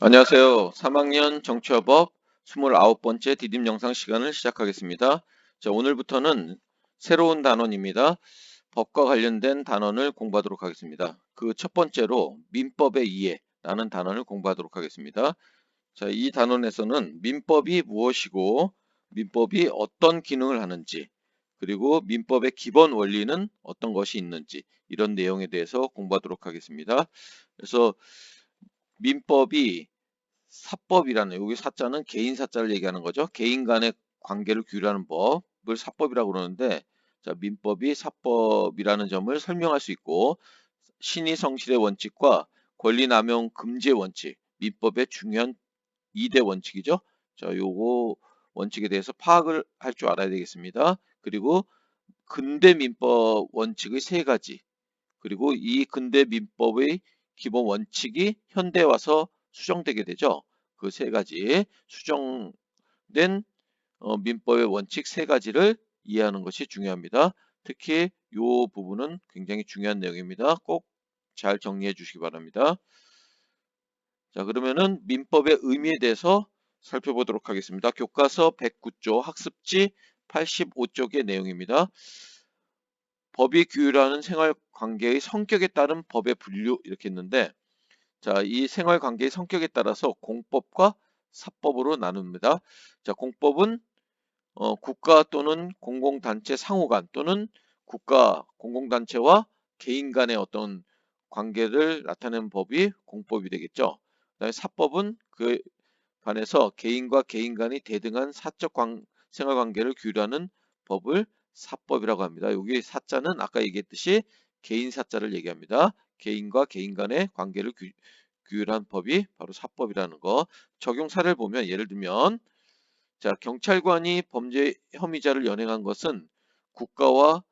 안녕하세요. 3학년 정치화법 29번째 디딤 영상 시간을 시작하겠습니다. 자, 오늘부터는 새로운 단원입니다. 법과 관련된 단원을 공부하도록 하겠습니다. 그 첫 번째로 민법의 이해라는 단원을 공부하도록 하겠습니다. 자, 이 단원에서는 민법이 무엇이고 민법이 어떤 기능을 하는지 그리고 민법의 기본 원리는 어떤 것이 있는지 이런 내용에 대해서 공부하도록 하겠습니다. 그래서 민법이 사법이라는 여기 사자는 개인 사자를 얘기하는 거죠. 개인 간의 관계를 규율하는 법을 사법이라고 그러는데 자, 민법이 사법이라는 점을 설명할 수 있고 신의 성실의 원칙과 권리 남용 금지의 원칙, 민법의 중요한 2대 원칙이죠. 자, 요거 원칙에 대해서 파악을 할 줄 알아야 되겠습니다. 그리고 근대 민법 원칙의 세 가지, 그리고 이 근대 민법의 기본 원칙이 현대 와서 수정되게 되죠. 그 세 가지 수정된 어, 민법의 원칙 세 가지를 이해하는 것이 중요합니다. 특히 이 부분은 굉장히 중요한 내용입니다. 꼭 잘 정리해 주시기 바랍니다. 자 그러면은 민법의 의미에 대해서 살펴보도록 하겠습니다. 교과서 109조 학습지 85쪽의 내용입니다. 법이 규율하는 생활 관계의 성격에 따른 법의 분류 이렇게 했는데 자, 이 생활 관계의 성격에 따라서 공법과 사법으로 나눕니다. 자, 공법은 어, 국가 또는 공공단체 상호 간 또는 국가 공공단체와 개인 간의 어떤 관계를 나타내는 법이 공법이 되겠죠. 그다음에 사법은 그 반해서 개인과 개인 간이 대등한 사적 관, 생활 관계를 규율하는 법을 사법이라고 합니다. 여기 사자는 아까 얘기했듯이 개인 사자를 얘기합니다. 개인과 개인 간의 관계를 규, 규율한 법이 바로 사법이라는 거. 적용 사례를 보면 예를 들면 자 경찰관이 범죄 혐의자를 연행한 것은 국가와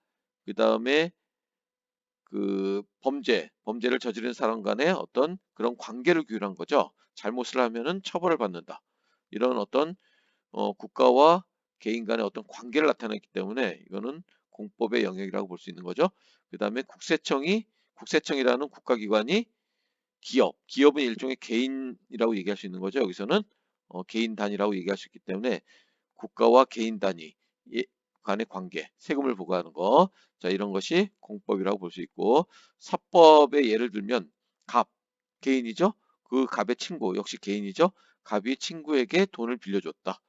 그 다음에 그 범죄, 범죄를 저지른 사람 간의 어떤 그런 관계를 규율한 거죠. 잘못을 하면은 처벌을 받는다. 이런 어떤 어, 국가와 개인 간의 어떤 관계를 나타냈기 때문에 이거는 공법의 영역이라고 볼 수 있는 거죠. 그 다음에 국세청이 국세청이라는 국가기관이 기업, 기업은 일종의 개인이라고 얘기할 수 있는 거죠. 여기서는 어, 개인 단위라고 얘기할 수 있기 때문에 국가와 개인 단위 간의 관계, 세금을 부과하는 거, 자 이런 것이 공법이라고 볼 수 있고 사법의 예를 들면 갑, 개인이죠. 그 갑의 친구 역시 개인이죠. 갑이 친구에게 돈을 빌려줬다.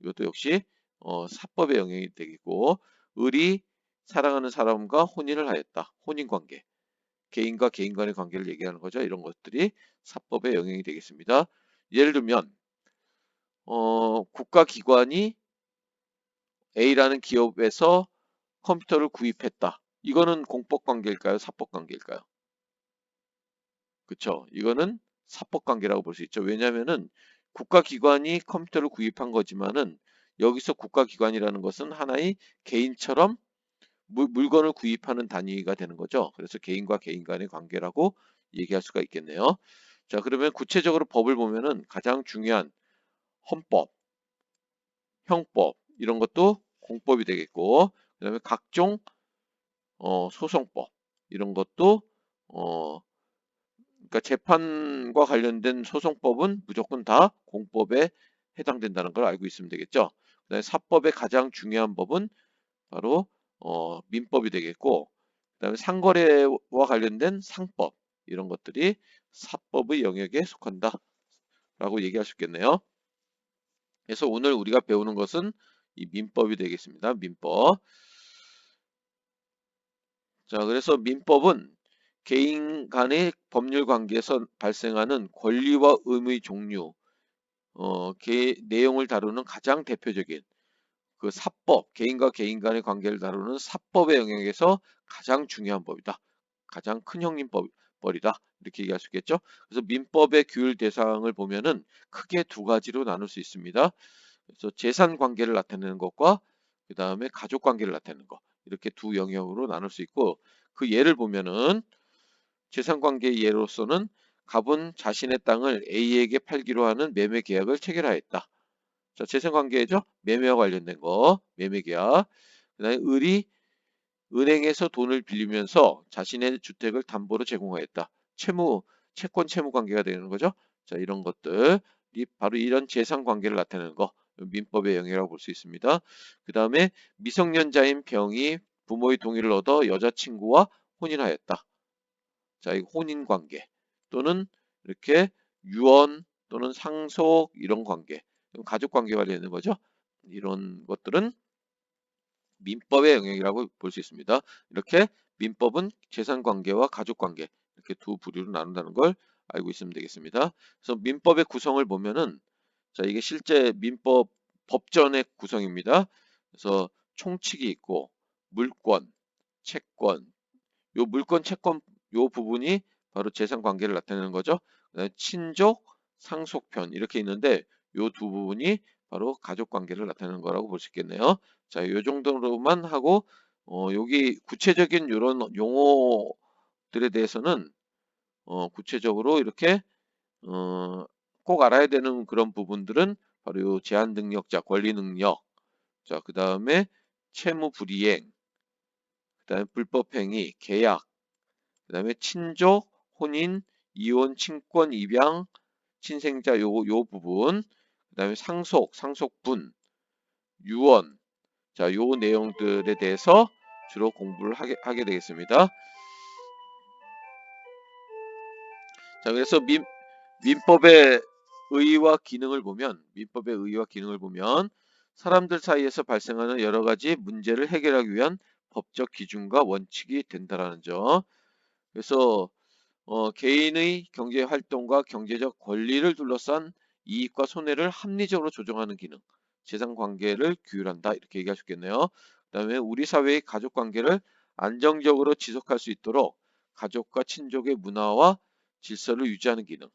이것도 역시 어, 사법의 영역이 되겠고 을이 사랑하는 사람과 혼인을 하였다. 혼인관계. 개인과 개인 간의 관계를 얘기하는 거죠. 이런 것들이 사법의 영역이 되겠습니다. 예를 들면 어, 국가기관이 A라는 기업에서 컴퓨터를 구입했다. 이거는 공법 관계일까요? 사법 관계일까요? 그쵸? 이거는 사법 관계라고 볼 수 있죠. 왜냐하면은 국가기관이 컴퓨터를 구입한 거지만은 여기서 국가기관이라는 것은 하나의 개인처럼 물 건을 구입하는 단위가 되는 거죠. 그래서 개인과 개인 간의 관계라고 얘기할 수가 있겠네요. 자, 그러면 구체적으로 법을 보면은 가장 중요한 헌법, 형법 이런 것도 공법이 되겠고 그다음에 각종 어, 소송법 이런 것도 어, 그러니까 재판과 관련된 소송법은 무조건 다 공법에 해당된다는 걸 알고 있으면 되겠죠. 그다음에 사법의 가장 중요한 법은 바로 어, 민법이 되겠고 그다음에 상거래와 관련된 상법 이런 것들이 사법의 영역에 속한다 라고 얘기할 수 있겠네요. 그래서 오늘 우리가 배우는 것은 이 민법이 되겠습니다. 민법. 자, 그래서 민법은 개인 간의 법률 관계에서 발생하는 권리와 의무의 종류, 어, 개, 내용을 다루는 가장 대표적인 그 사법, 개인과 개인 간의 관계를 다루는 사법의 영역에서 가장 중요한 법이다. 가장 큰 형님법이다. 이렇게 얘기할 수 있겠죠. 그래서 민법의 규율 대상을 보면은 크게 두 가지로 나눌 수 있습니다. 그래서 재산 관계를 나타내는 것과 그 다음에 가족 관계를 나타내는 것 이렇게 두 영역으로 나눌 수 있고 그 예를 보면은 재산 관계의 예로서는 갑은 자신의 땅을 A에게 팔기로 하는 매매 계약을 체결하였다. 자, 재산관계죠. 매매와 관련된 거, 매매 계약. 그 다음에 을이 은행에서 돈을 빌리면서 자신의 주택을 담보로 제공하였다. 채무, 채권 채무 관계가 되는 거죠. 자, 이런 것들이 바로 이런 재산 관계를 나타내는 거. 민법의 영역이라고 볼 수 있습니다. 그 다음에 미성년자인 병이 부모의 동의를 얻어 여자친구와 혼인하였다. 자, 이 혼인 관계 또는 이렇게 유언 또는 상속 이런 관계, 가족 관계 관련된 거죠. 이런 것들은 민법의 영역이라고 볼 수 있습니다. 이렇게 민법은 재산 관계와 가족 관계 이렇게 두 부류로 나눈다는 걸 알고 있으면 되겠습니다. 그래서 민법의 구성을 보면은 자 이게 실제 민법 법전의 구성입니다. 그래서 총칙이 있고 물권, 채권, 요 물권, 채권 요 부분이 바로 재산 관계를 나타내는 거죠. 친족, 상속편 이렇게 있는데 요 두 부분이 바로 가족 관계를 나타내는 거라고 볼 수 있겠네요. 자, 요 정도로만 하고 어, 여기 구체적인 이런 용어들에 대해서는 어, 구체적으로 이렇게 어, 꼭 알아야 되는 그런 부분들은 바로 요 제한 능력자, 권리 능력, 자, 그 다음에 채무 불이행, 그 다음에 불법 행위, 계약, 그 다음에 친족, 혼인, 이혼, 친권, 입양, 친생자 요, 요 부분, 그 다음에 상속, 상속분, 유언, 자, 요 내용들에 대해서 주로 공부를 하게, 하게 되겠습니다. 자, 그래서 민, 민법의 의의와 기능을 보면, 민법의 의의와 기능을 보면, 사람들 사이에서 발생하는 여러 가지 문제를 해결하기 위한 법적 기준과 원칙이 된다라는 점. 그래서 어, 개인의 경제 활동과 경제적 권리를 둘러싼 이익과 손해를 합리적으로 조정하는 기능, 재산 관계를 규율한다 이렇게 얘기할 수 있겠네요. 그 다음에 우리 사회의 가족 관계를 안정적으로 지속할 수 있도록 가족과 친족의 문화와 질서를 유지하는 기능,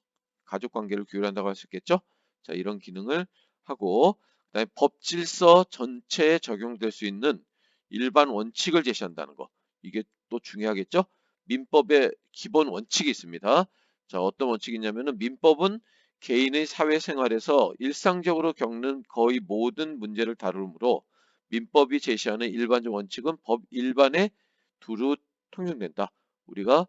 가족 관계를 규율한다고 할 수 있겠죠. 자 이런 기능을 하고 그다음에 법 질서 전체에 적용될 수 있는 일반 원칙을 제시한다는 거 이게 또 중요하겠죠. 민법의 기본 원칙이 있습니다. 자 어떤 원칙이 있냐면은 민법은 개인의 사회생활에서 일상적으로 겪는 거의 모든 문제를 다루므로 민법이 제시하는 일반적 원칙은 법 일반에 두루 통용된다. 우리가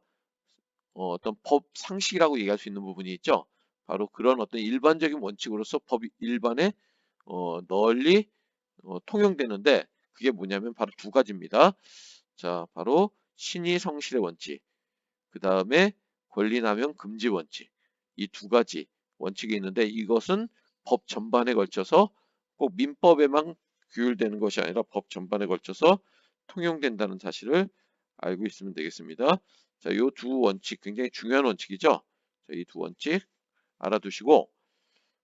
어, 떤 법 상식이라고 얘기할 수 있는 부분이 있죠. 바로 그런 어떤 일반적인 원칙으로서 법 일반에 어, 널리 어, 통용되는데 그게 뭐냐면 바로 두 가지입니다. 자, 바로 신의 성실의 원칙, 그 다음에 권리남용 금지 원칙 이 두 가지 원칙이 있는데 이것은 법 전반에 걸쳐서 꼭 민법에만 규율되는 것이 아니라 법 전반에 걸쳐서 통용된다는 사실을 알고 있으면 되겠습니다. 자, 이 두 원칙 굉장히 중요한 원칙이죠. 이 두 원칙 알아두시고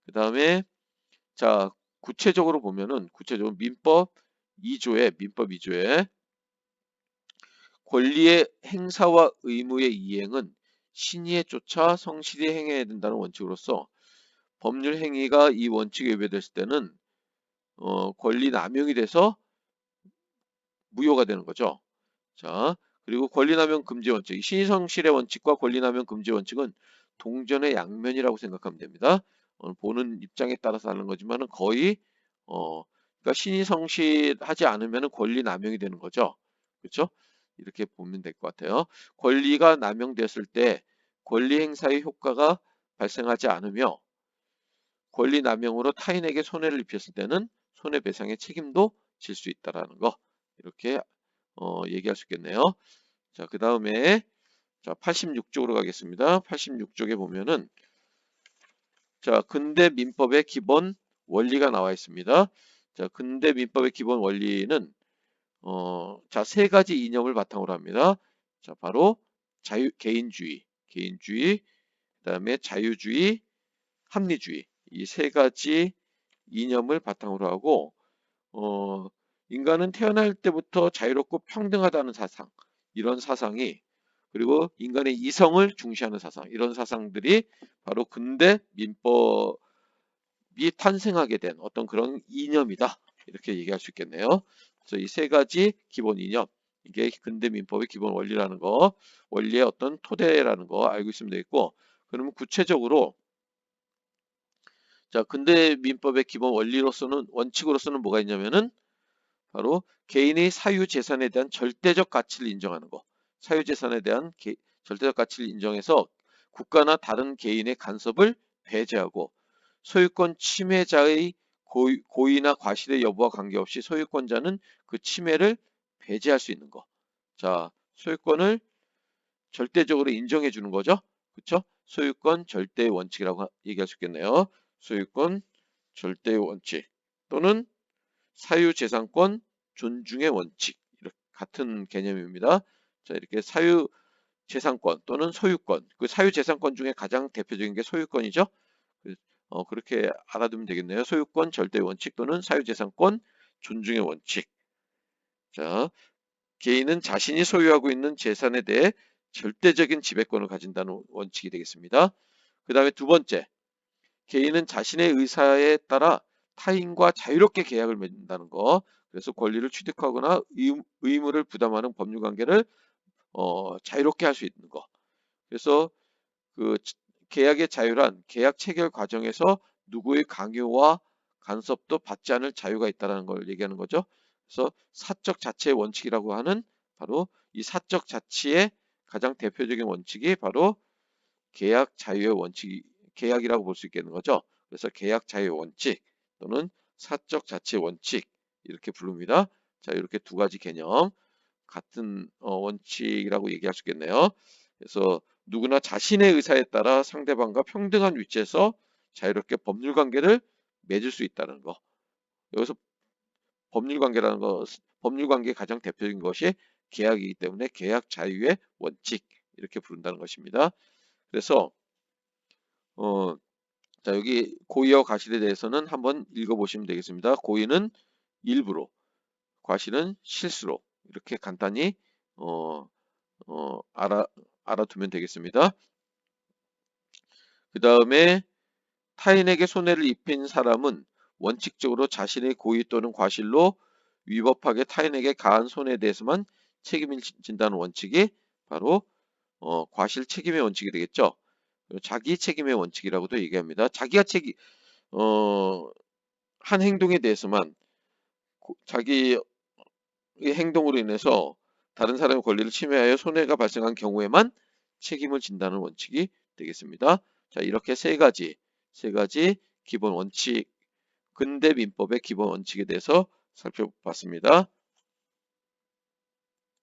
그 다음에 자 구체적으로 보면은 구체적으로 민법 2조에 민법 2조에 권리의 행사와 의무의 이행은 신의에 쫓아 성실히 행해야 된다는 원칙으로서 법률 행위가 이 원칙에 위배됐을 때는 어, 권리 남용이 돼서 무효가 되는 거죠. 자, 그리고 권리남용 금지 원칙, 신의성실의 원칙과 권리남용 금지 원칙은 동전의 양면이라고 생각하면 됩니다. 어, 보는 입장에 따라서 다른 거지만 거의 어, 그러니까 신의성실하지 않으면 권리 남용이 되는 거죠. 그렇죠? 이렇게 보면 될 것 같아요. 권리가 남용됐을 때 권리 행사의 효과가 발생하지 않으며 권리 남용으로 타인에게 손해를 입혔을 때는 손해배상의 책임도 질 수 있다라는 거 이렇게 어, 얘기할 수 있겠네요. 자, 그 다음에 자 86쪽으로 가겠습니다. 86쪽에 보면은 자 근대 민법의 기본 원리가 나와 있습니다. 자 근대 민법의 기본 원리는 어, 자, 세 가지 이념을 바탕으로 합니다. 자, 바로 자유, 개인주의, 개인주의, 그 다음에 자유주의, 합리주의. 이 세 가지 이념을 바탕으로 하고, 어, 인간은 태어날 때부터 자유롭고 평등하다는 사상, 이런 사상이, 그리고 인간의 이성을 중시하는 사상, 이런 사상들이 바로 근대 민법이 탄생하게 된 어떤 그런 이념이다. 이렇게 얘기할 수 있겠네요. 그래서 이 세 가지 기본 이념 이게 근대 민법의 기본 원리라는 거 원리의 어떤 토대라는 거 알고 있으면 되겠고 그러면 구체적으로 자 근대 민법의 기본 원리로서는 원칙으로서는 뭐가 있냐면은 바로 개인의 사유 재산에 대한 절대적 가치를 인정하는 거. 사유 재산에 대한 게, 절대적 가치를 인정해서 국가나 다른 개인의 간섭을 배제하고 소유권 침해자의 고의, 고의 나 과실의 여부와 관계없이 소유권자는 그 침해를 배제할 수 있는 거. 자, 소유권을 절대적으로 인정해 주는 거죠. 그렇죠? 소유권 절대의 원칙이라고 하- 얘기할 수 있겠네요. 소유권 절대의 원칙 또는 사유재산권 존중의 원칙 이렇게 같은 개념입니다. 자 이렇게 사유재산권 또는 소유권 그 사유재산권 중에 가장 대표적인 게 소유권이죠. 그, 어, 그렇게 알아두면 되겠네요. 소유권 절대의 원칙 또는 사유재산권 존중의 원칙. 자 개인은 자신이 소유하고 있는 재산에 대해 절대적인 지배권을 가진다는 원칙이 되겠습니다. 그 다음에 두 번째, 개인은 자신의 의사에 따라 타인과 자유롭게 계약을 맺는다는 거. 그래서 권리를 취득하거나 의- 의무를 부담하는 법률 관계를 어, 자유롭게 할 수 있는 거. 그래서 그 치- 계약의 자유란 계약 체결 과정에서 누구의 강요와 간섭도 받지 않을 자유가 있다는 걸 얘기하는 거죠. 그래서 사적 자치의 원칙이라고 하는 바로 이 사적 자치의 가장 대표적인 원칙이 바로 계약 자유의 원칙이 계약이라고 볼 수 있겠는 거죠. 그래서 계약 자유의 원칙 또는 사적 자치의 원칙 이렇게 부릅니다. 자 이렇게 두 가지 개념 같은 어, 원칙이라고 얘기할 수 있겠네요. 그래서 누구나 자신의 의사에 따라 상대방과 평등한 위치에서 자유롭게 법률 관계를 맺을 수 있다는 거. 여기서 법률 관계라는 것, 법률 관계의 가장 대표적인 것이 계약이기 때문에 계약 자유의 원칙 이렇게 부른다는 것입니다. 그래서 어, 자 여기 고의와 과실에 대해서는 한번 읽어보시면 되겠습니다. 고의는 일부로, 과실은 실수로 이렇게 간단히 어, 어, 알아 알아두면 되겠습니다. 그 다음에 타인에게 손해를 입힌 사람은 원칙적으로 자신의 고의 또는 과실로 위법하게 타인에게 가한 손해에 대해서만 책임을 지- 진다는 원칙이 바로 어, 과실 책임의 원칙이 되겠죠. 자기 책임의 원칙이라고도 얘기합니다. 자기가 책임 어, 한 행동에 대해서만 고- 자기의 행동으로 인해서 다른 사람의 권리를 침해하여 손해가 발생한 경우에만 책임을 진다는 원칙이 되겠습니다. 자, 이렇게 세 가지, 세 가지 기본 원칙, 근대 민법의 기본 원칙에 대해서 살펴봤습니다.